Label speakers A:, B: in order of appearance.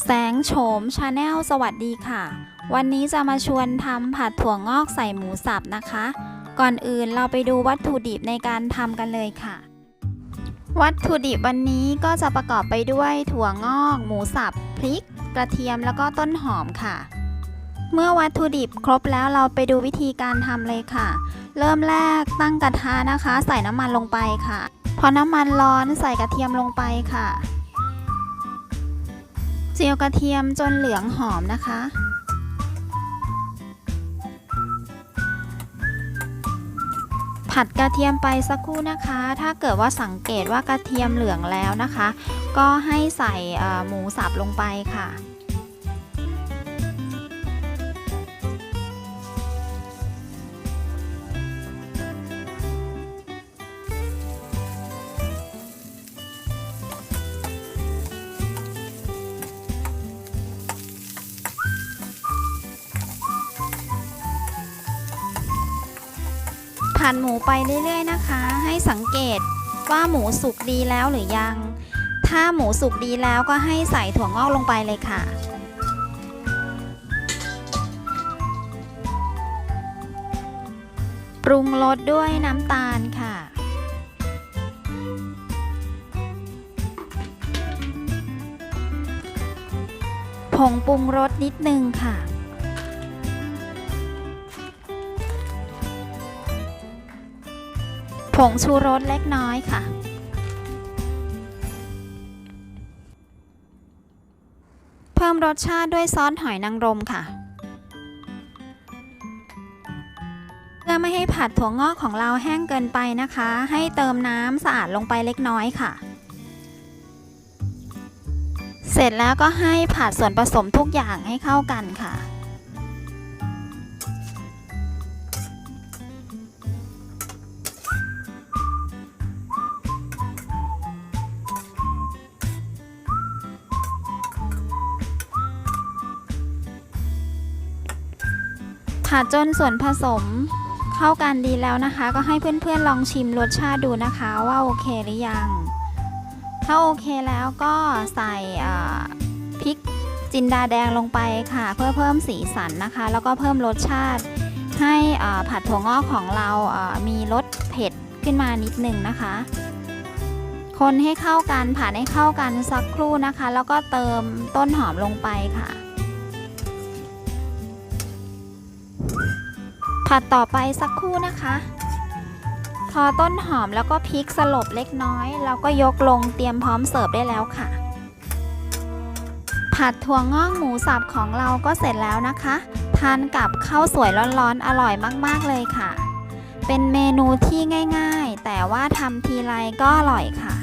A: แสงโฉมชาแนลสวัสดีค่ะ วันนี้จะมาชวนทำผัดถั่วงอกใส่หมูสับนะคะ ก่อนอื่นเราไปดูวัตถุดิบในการทำกันเลยค่ะ วัตถุดิบวันนี้ก็จะประกอบไปด้วยถั่วงอก หมูสับ พริก กระเทียมแล้วก็ต้นหอมค่ะ เมื่อวัตถุดิบครบแล้วเราไปดูวิธีการทำเลยค่ะ เริ่มแรกตั้งกระทะนะคะ ใส่น้ำมันลงไปค่ะ พอน้ำมันร้อนใส่กระเทียมลงไปค่ะ เจียวกระเทียมจนเหลืองหอมนะคะ ผัดกระเทียมไปสักครู่นะคะ ถ้าเกิดว่าสังเกตว่ากระเทียมเหลืองแล้วนะคะ ก็ให้ใส่หมูสับลงไปค่ะ ผัดหมูไปเรื่อยๆนะคะ ให้สังเกตว่าหมูสุกดีแล้วหรือยัง ถ้าหมูสุกดีแล้วก็ให้ใส่ถั่วงอกลงไปเลยค่ะ ปรุงรสด้วยน้ำตาลค่ะผงปรุงรสนิดนึงค่ะ ผงชูรสเล็กน้อยค่ะ เพิ่มรสชาติด้วยซอสหอยนางรมค่ะ เพื่อไม่ให้ผัดถั่วงอกของเราแห้งเกินไปนะคะ ให้เติมน้ำสะอาดลงไปเล็กน้อยค่ะ เสร็จแล้วก็ให้ผัดส่วนผสมทุกอย่างให้เข้ากันค่ะ ผัดจนส่วนผสมเข้ากันดีแล้วนะคะ ก็ให้เพื่อนๆลองชิมรสชาติดูนะคะว่าโอเคหรือยัง ถ้าโอเคแล้วก็ใส่พริกจินดาแดงลงไปค่ะ เพื่อเพิ่มสีสันนะคะ แล้วก็เพิ่มรสชาติให้ผัดถั่วงอกของเราอ่ามีรสเผ็ดขึ้นมานิดนึงนะคะ คนให้เข้ากันผัดให้เข้ากันสักครู่นะคะ แล้วก็เติมต้นหอมลงไปค่ะ ผัดต่อไปสักครู่นะคะ พอต้นหอมแล้วก็พริกสลบเล็กน้อย เราก็ยกลงเตรียมพร้อมเสิร์ฟได้แล้วค่ะ ผัดถั่วงอกหมูสับของเราก็เสร็จแล้วนะคะ ทานกับข้าวสวยร้อนๆอร่อยมากๆเลยค่ะ เป็นเมนูที่ง่าย ๆ แต่ว่าทำทีไรก็อร่อยค่ะ